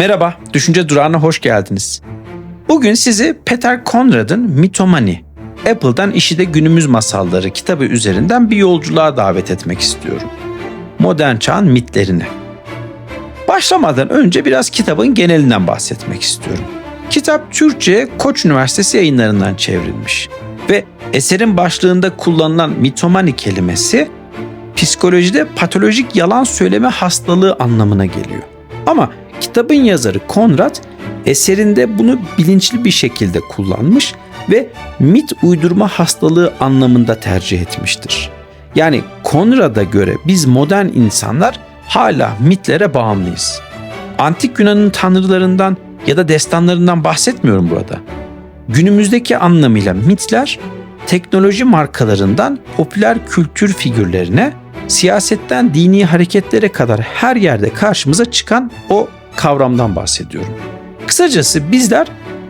Merhaba, Düşünce Durağı'na hoş geldiniz. Bugün sizi Peter Conrad'ın Mitomani, Apple'dan işi de günümüz masalları kitabı üzerinden bir yolculuğa davet etmek istiyorum. Modern çağın mitlerine. Başlamadan önce biraz kitabın genelinden bahsetmek istiyorum. Kitap Türkçe Koç Üniversitesi yayınlarından çevrilmiş ve eserin başlığında kullanılan mitomani kelimesi psikolojide patolojik yalan söyleme hastalığı anlamına geliyor. Ama kitabın yazarı Konrad eserinde bunu bilinçli bir şekilde kullanmış ve mit uydurma hastalığı anlamında tercih etmiştir. Yani Konrad'a göre biz modern insanlar hala mitlere bağımlıyız. Antik Yunan'ın tanrılarından ya da destanlarından bahsetmiyorum burada. Günümüzdeki anlamıyla mitler teknoloji markalarından popüler kültür figürlerine, siyasetten dini hareketlere kadar her yerde karşımıza çıkan o kavramdan bahsediyorum. Kısacası bizler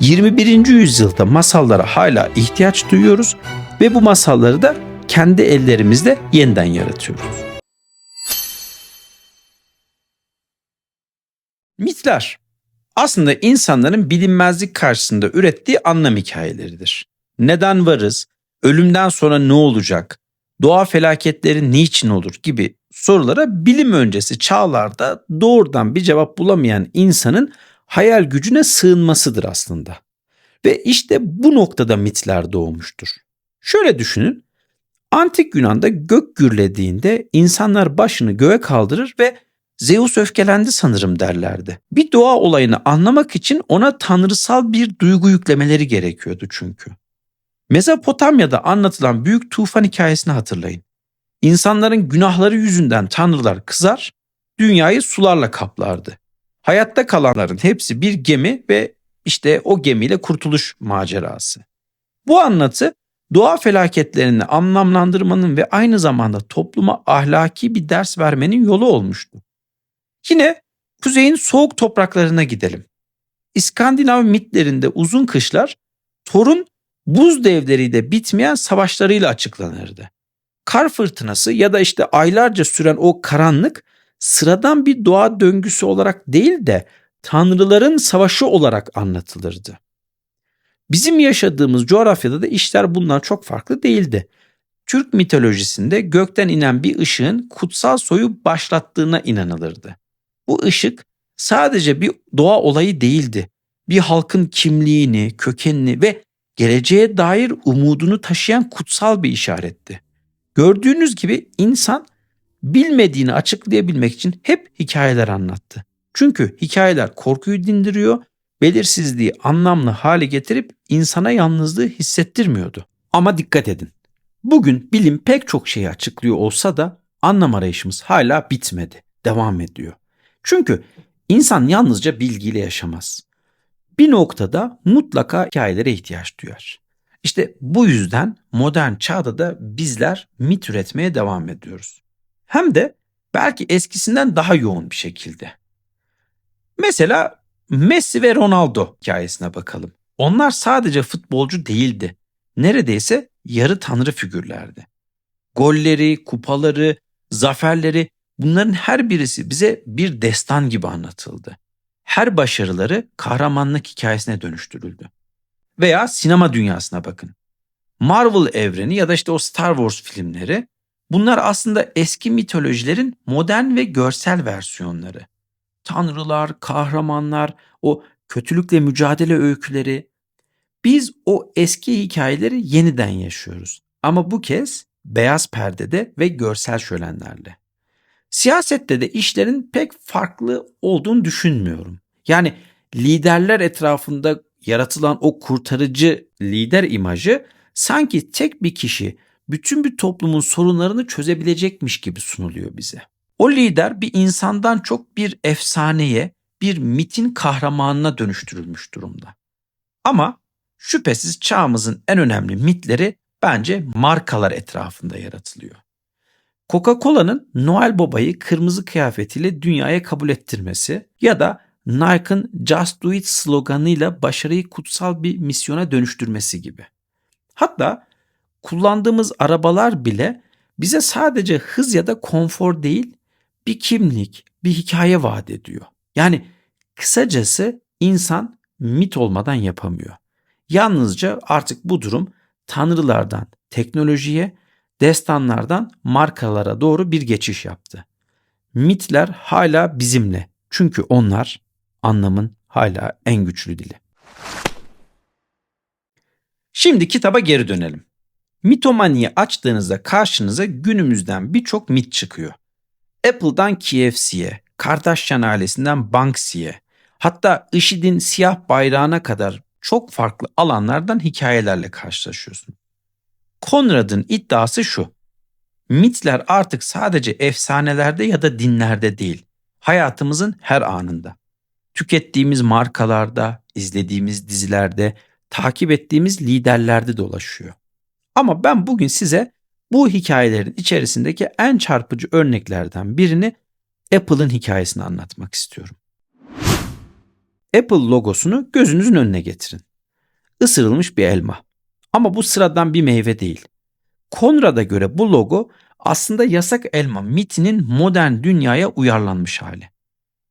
21. yüzyılda masallara hala ihtiyaç duyuyoruz ve bu masalları da kendi ellerimizle yeniden yaratıyoruz. Mitler aslında insanların bilinmezlik karşısında ürettiği anlam hikayeleridir. Neden varız? Ölümden sonra ne olacak? Doğa felaketleri niçin olur gibi sorulara bilim öncesi çağlarda doğrudan bir cevap bulamayan insanın hayal gücüne sığınmasıdır aslında. Ve işte bu noktada mitler doğmuştur. Şöyle düşünün. Antik Yunan'da gök gürlediğinde insanlar başını göğe kaldırır ve Zeus öfkelendi sanırım derlerdi. Bir doğa olayını anlamak için ona tanrısal bir duygu yüklemeleri gerekiyordu çünkü. Mezopotamya'da anlatılan büyük tufan hikayesini hatırlayın. İnsanların günahları yüzünden tanrılar kızar, dünyayı sularla kaplardı. Hayatta kalanların hepsi bir gemi ve işte o gemiyle kurtuluş macerası. Bu anlatı doğa felaketlerini anlamlandırmanın ve aynı zamanda topluma ahlaki bir ders vermenin yolu olmuştu. Yine kuzeyin soğuk topraklarına gidelim. İskandinav mitlerinde uzun kışlar Thor'un buz devleriyle bitmeyen savaşlarıyla açıklanırdı. Kar fırtınası ya da işte aylarca süren o karanlık sıradan bir doğa döngüsü olarak değil de tanrıların savaşı olarak anlatılırdı. Bizim yaşadığımız coğrafyada da işler bundan çok farklı değildi. Türk mitolojisinde gökten inen bir ışığın kutsal soyu başlattığına inanılırdı. Bu ışık sadece bir doğa olayı değildi. Bir halkın kimliğini, kökenini ve geleceğe dair umudunu taşıyan kutsal bir işaretti. Gördüğünüz gibi insan bilmediğini açıklayabilmek için hep hikayeler anlattı. Çünkü hikayeler korkuyu dindiriyor, belirsizliği anlamlı hale getirip insana yalnızlığı hissettirmiyordu. Ama dikkat edin. Bugün bilim pek çok şeyi açıklıyor olsa da anlam arayışımız hala bitmedi, devam ediyor. Çünkü insan yalnızca bilgiyle yaşamaz. Bir noktada mutlaka hikayelere ihtiyaç duyar. İşte bu yüzden modern çağda da bizler mit üretmeye devam ediyoruz. Hem de belki eskisinden daha yoğun bir şekilde. Mesela Messi ve Ronaldo hikayesine bakalım. Onlar sadece futbolcu değildi. Neredeyse yarı tanrı figürlerdi. Golleri, kupaları, zaferleri bunların her birisi bize bir destan gibi anlatıldı. Her başarıları kahramanlık hikayesine dönüştürüldü. Veya sinema dünyasına bakın. Marvel evreni ya da işte o Star Wars filmleri bunlar aslında eski mitolojilerin modern ve görsel versiyonları. Tanrılar, kahramanlar, o kötülükle mücadele öyküleri. Biz o eski hikayeleri yeniden yaşıyoruz. Ama bu kez beyaz perdede ve görsel şölenlerle. Siyasette de işlerin pek farklı olduğunu düşünmüyorum. Yani liderler etrafında yaratılan o kurtarıcı lider imajı sanki tek bir kişi bütün bir toplumun sorunlarını çözebilecekmiş gibi sunuluyor bize. O lider bir insandan çok bir efsaneye, bir mitin kahramanına dönüştürülmüş durumda. Ama şüphesiz çağımızın en önemli mitleri bence markalar etrafında yaratılıyor. Coca-Cola'nın Noel Baba'yı kırmızı kıyafetiyle dünyaya kabul ettirmesi ya da Nike'ın Just Do It sloganıyla başarıyı kutsal bir misyona dönüştürmesi gibi. Hatta kullandığımız arabalar bile bize sadece hız ya da konfor değil bir kimlik, bir hikaye vaat ediyor. Yani Kısacası insan mit olmadan yapamıyor. Yalnızca artık bu durum tanrılardan teknolojiye, destanlardan markalara doğru bir geçiş yaptı. Mitler hala bizimle. Çünkü onlar anlamın hala en güçlü dili. Şimdi kitaba geri dönelim. Mitomani'yi açtığınızda karşınıza günümüzden birçok mit çıkıyor. Apple'dan KFC'ye, Kardashian ailesinden Banksy'ye, hatta IŞİD'in siyah bayrağına kadar çok farklı alanlardan hikayelerle karşılaşıyorsun. Conrad'ın iddiası şu. Mitler artık sadece efsanelerde ya da dinlerde değil, hayatımızın her anında. Tükettiğimiz markalarda, izlediğimiz dizilerde, takip ettiğimiz liderlerde dolaşıyor. Ama ben bugün size bu hikayelerin içerisindeki en çarpıcı örneklerden birini Apple'ın hikayesini anlatmak istiyorum. Apple logosunu gözünüzün önüne getirin. Isırılmış bir elma. Ama bu sıradan bir meyve değil. Konrad'a göre bu logo aslında yasak elma mitinin modern dünyaya uyarlanmış hali.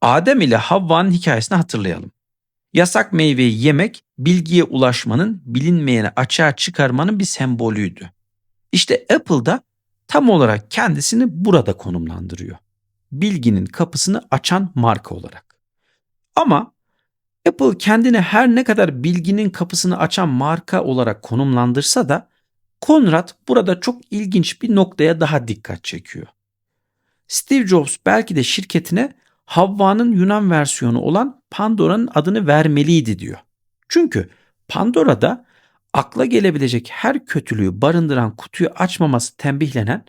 Adem ile Havva'nın hikayesini hatırlayalım. Yasak meyveyi yemek bilgiye ulaşmanın, bilinmeyene açığa çıkarmanın bir sembolüydü. İşte Apple da tam olarak kendisini burada konumlandırıyor. Bilginin kapısını açan marka olarak. Ama Apple kendini her ne kadar bilginin kapısını açan marka olarak konumlandırsa da Konrad burada çok ilginç bir noktaya daha dikkat çekiyor. Steve Jobs belki de şirketine Havva'nın Yunan versiyonu olan Pandora'nın adını vermeliydi diyor. Çünkü Pandora'da akla gelebilecek her kötülüğü barındıran kutuyu açmaması tembihlenen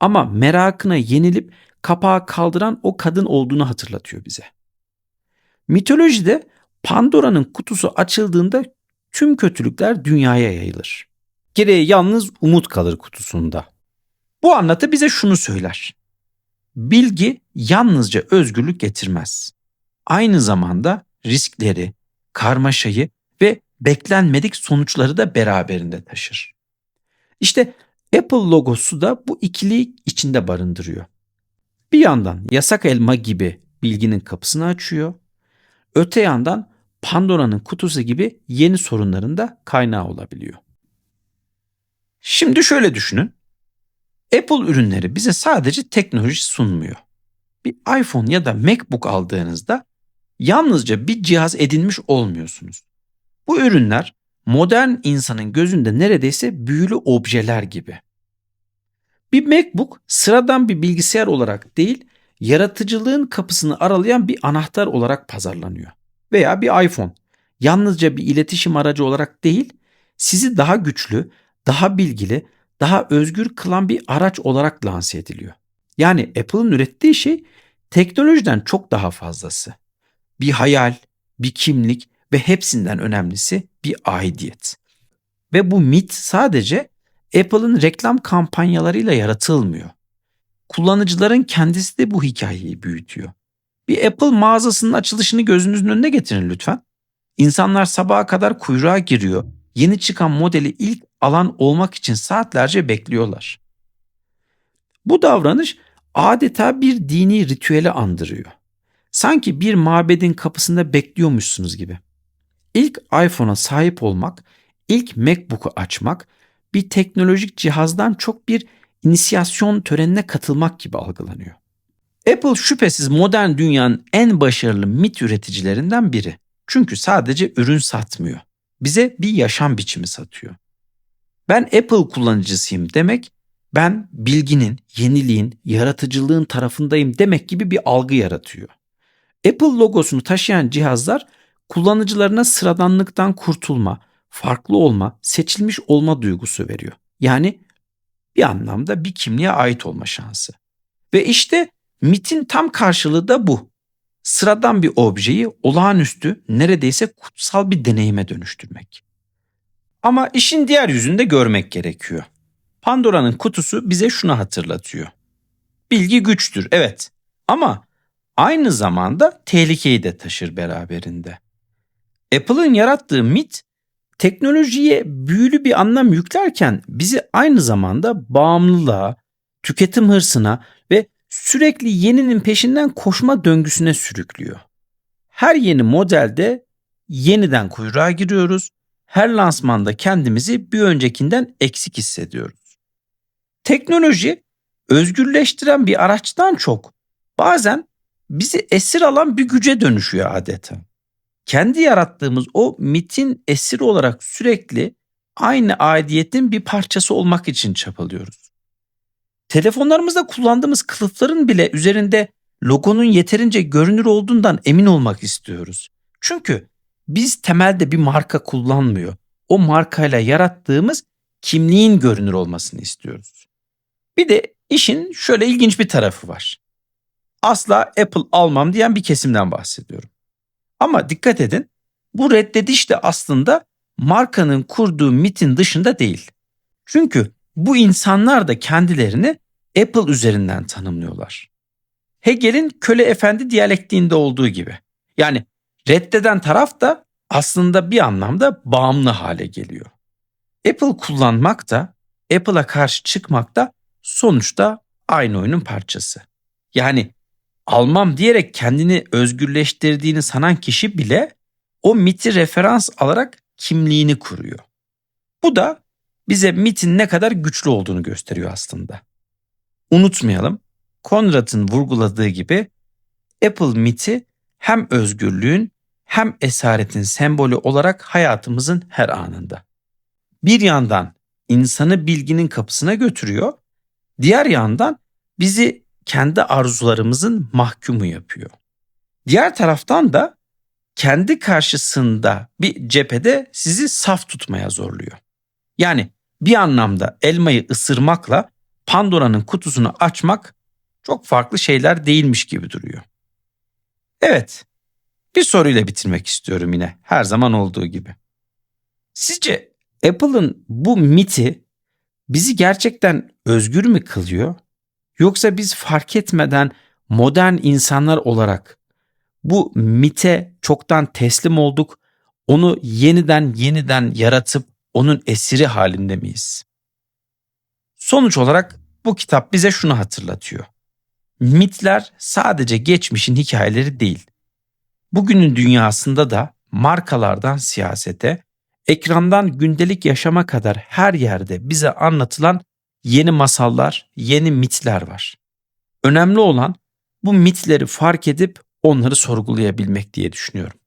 ama merakına yenilip kapağı kaldıran o kadın olduğunu hatırlatıyor bize. Mitolojide Pandora'nın kutusu açıldığında tüm kötülükler dünyaya yayılır. Geriye yalnız umut kalır kutusunda. Bu anlatı bize şunu söyler. Bilgi yalnızca özgürlük getirmez. Aynı zamanda riskleri, karmaşayı ve beklenmedik sonuçları da beraberinde taşır. İşte Apple logosu da bu ikiliyi içinde barındırıyor. Bir yandan yasak elma gibi bilginin kapısını açıyor. Öte yandan Pandora'nın kutusu gibi yeni sorunların da kaynağı olabiliyor. Şimdi şöyle düşünün. Apple ürünleri bize sadece teknoloji sunmuyor. Bir iPhone ya da MacBook aldığınızda yalnızca bir cihaz edinmiş olmuyorsunuz. Bu ürünler modern insanın gözünde neredeyse büyülü objeler gibi. Bir MacBook sıradan bir bilgisayar olarak değil, yaratıcılığın kapısını aralayan bir anahtar olarak pazarlanıyor. Veya bir iPhone yalnızca bir iletişim aracı olarak değil, sizi daha güçlü, daha bilgili, daha özgür kılan bir araç olarak lanse ediliyor. Yani Apple'ın ürettiği şey teknolojiden çok daha fazlası. Bir hayal, bir kimlik ve hepsinden önemlisi bir aidiyet. Ve bu mit sadece Apple'ın reklam kampanyalarıyla yaratılmıyor. Kullanıcıların kendisi de bu hikayeyi büyütüyor. Bir Apple mağazasının açılışını gözünüzün önüne getirin lütfen. İnsanlar sabaha kadar kuyruğa giriyor. Yeni çıkan modeli ilk alan olmak için saatlerce bekliyorlar. Bu davranış adeta bir dini ritüeli andırıyor. Sanki bir mabedin kapısında bekliyormuşsunuz gibi. İlk iPhone'a sahip olmak, ilk MacBook'u açmak bir teknolojik cihazdan çok bir inisiyasyon törenine katılmak gibi algılanıyor. Apple şüphesiz modern dünyanın en başarılı mit üreticilerinden biri. Çünkü sadece ürün satmıyor. Bize bir yaşam biçimi satıyor. Ben Apple kullanıcısıyım demek, ben bilginin, yeniliğin, yaratıcılığın tarafındayım demek gibi bir algı yaratıyor. Apple logosunu taşıyan cihazlar kullanıcılarına sıradanlıktan kurtulma, farklı olma, seçilmiş olma duygusu veriyor. Yani bir anlamda bir kimliğe ait olma şansı. Ve işte mitin tam karşılığı da bu. Sıradan bir objeyi olağanüstü, neredeyse kutsal bir deneyime dönüştürmek. Ama işin diğer yüzünde görmek gerekiyor. Pandora'nın kutusu bize şunu hatırlatıyor. Bilgi güçtür, evet. Ama aynı zamanda tehlikeyi de taşır beraberinde. Apple'ın yarattığı mit teknolojiye büyülü bir anlam yüklerken bizi aynı zamanda bağımlılığa, tüketim hırsına ve sürekli yeninin peşinden koşma döngüsüne sürüklüyor. Her yeni modelde yeniden kuyruğa giriyoruz. Her lansmanda kendimizi bir öncekinden eksik hissediyoruz. Teknoloji özgürleştiren bir araçtan çok bazen bizi esir alan bir güce dönüşüyor adeta. Kendi yarattığımız o mitin esiri olarak sürekli aynı aidiyetin bir parçası olmak için çabalıyoruz. Telefonlarımızda kullandığımız kılıfların bile üzerinde logonun yeterince görünür olduğundan emin olmak istiyoruz. Çünkü biz temelde bir marka kullanmıyor. O markayla yarattığımız kimliğin görünür olmasını istiyoruz. Bir de işin şöyle ilginç bir tarafı var. Asla Apple almam diyen bir kesimden bahsediyorum. Ama dikkat edin bu reddediş de aslında markanın kurduğu mitin dışında değil. Çünkü bu insanlar da kendilerini Apple üzerinden tanımlıyorlar. Hegel'in köle efendi diyalektiğinde olduğu gibi. Yani reddeden taraf da aslında bir anlamda bağımlı hale geliyor. Apple kullanmak da Apple'a karşı çıkmak da sonuçta aynı oyunun parçası. Yani almam diyerek kendini özgürleştirdiğini sanan kişi bile o MIT'i referans alarak kimliğini kuruyor. Bu da bize MIT'in ne kadar güçlü olduğunu gösteriyor aslında. Unutmayalım, Konrad'ın vurguladığı gibi Apple MIT'i hem özgürlüğün hem esaretin sembolü olarak hayatımızın her anında. Bir yandan insanı bilginin kapısına götürüyor, diğer yandan bizi kendi arzularımızın mahkumu yapıyor. Diğer taraftan da kendi karşısında bir cephede sizi saf tutmaya zorluyor. Yani bir anlamda elmayı ısırmakla Pandora'nın kutusunu açmak çok farklı şeyler değilmiş gibi duruyor. Evet, bir soruyla bitirmek istiyorum yine her zaman olduğu gibi. Sizce Apple'ın bu miti bizi gerçekten özgür mü kılıyor? Yoksa biz fark etmeden modern insanlar olarak bu mite çoktan teslim olduk. Onu yeniden yeniden yaratıp onun esiri halinde miyiz? Sonuç olarak bu kitap bize şunu hatırlatıyor. Mitler sadece geçmişin hikayeleri değil. Bugünün dünyasında da markalardan siyasete, ekrandan gündelik yaşama kadar her yerde bize anlatılan yeni masallar, yeni mitler var. Önemli olan bu mitleri fark edip onları sorgulayabilmek diye düşünüyorum.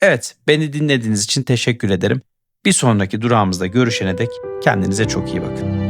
Evet, beni dinlediğiniz için teşekkür ederim. Bir sonraki durağımızda görüşene dek kendinize çok iyi bakın.